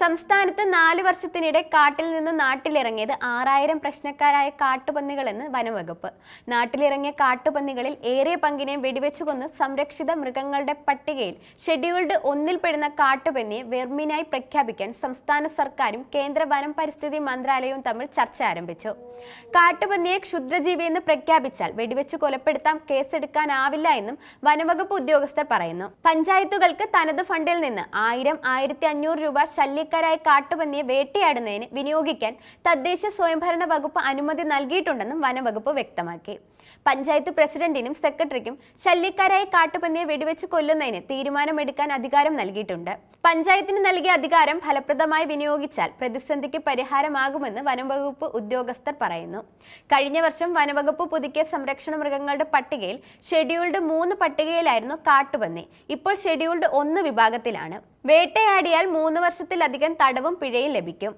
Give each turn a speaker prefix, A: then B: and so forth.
A: സംസ്ഥാനത്ത് നാല് വർഷത്തിനിടെ കാട്ടിൽ നിന്ന് നാട്ടിലിറങ്ങിയത് ആറായിരം പ്രശ്നക്കാരായ കാട്ടുപന്നികളെന്ന് വനംവകുപ്പ്. നാട്ടിലിറങ്ങിയ കാട്ടുപന്നികളിൽ ഏറെ പങ്കിനെയും വെടിവെച്ചു കൊന്ന് സംരക്ഷിത മൃഗങ്ങളുടെ പട്ടികയിൽ ഷെഡ്യൂൾഡ് ഒന്നിൽപ്പെടുന്ന കാട്ടുപന്നിയെ വെർമിനായി പ്രഖ്യാപിക്കാൻ സംസ്ഥാന സർക്കാരും കേന്ദ്ര വനം പരിസ്ഥിതി മന്ത്രാലയവും തമ്മിൽ ചർച്ച ആരംഭിച്ചു. കാട്ടുപന്നിയെ ക്ഷുദ്രജീവി എന്ന് പ്രഖ്യാപിച്ചാൽ വെടിവെച്ച് കൊലപ്പെടുത്താൻ കേസെടുക്കാനാവില്ല എന്നും വനംവകുപ്പ് ഉദ്യോഗസ്ഥർ പറയുന്നു. പഞ്ചായത്തുകൾക്ക് തനത് ഫണ്ടിൽ നിന്ന് ആയിരം ആയിരത്തി അഞ്ഞൂറ് രൂപ ശല്യക്കാരായ കാട്ടുപന്നിയെ വേട്ടയാടുന്നതിന് വിനിയോഗിക്കാൻ തദ്ദേശ സ്വയംഭരണ വകുപ്പ് അനുമതി നൽകിയിട്ടുണ്ടെന്നും വനംവകുപ്പ് വ്യക്തമാക്കി. പഞ്ചായത്ത് പ്രസിഡന്റിനും സെക്രട്ടറിക്കും ശല്യക്കാരായ കാട്ടുപന്നിയെ വെടിവെച്ച് കൊല്ലുന്നതിന് തീരുമാനമെടുക്കാൻ അധികാരം നൽകിയിട്ടുണ്ട്. പഞ്ചായത്തിന് നൽകിയ അധികാരം ഫലപ്രദമായി വിനിയോഗിച്ചാൽ പ്രതിസന്ധിക്ക് പരിഹാരമാകുമെന്ന് വനംവകുപ്പ് ഉദ്യോഗസ്ഥർ പറയുന്നു. കഴിഞ്ഞ വർഷം വനവകുപ്പ് പുതുക്കിയ സംരക്ഷണ മൃഗങ്ങളുടെ പട്ടികയിൽ ഷെഡ്യൂൾഡ് മൂന്ന് പട്ടികയിലായിരുന്നു കാട്ടുപന്നി. ഇപ്പോൾ ഷെഡ്യൂൾഡ് ഒന്ന് വിഭാഗത്തിലാണ്. വേട്ടയാടിയാൽ മൂന്ന് വർഷത്തിലധികം തടവും പിഴയും ലഭിക്കും.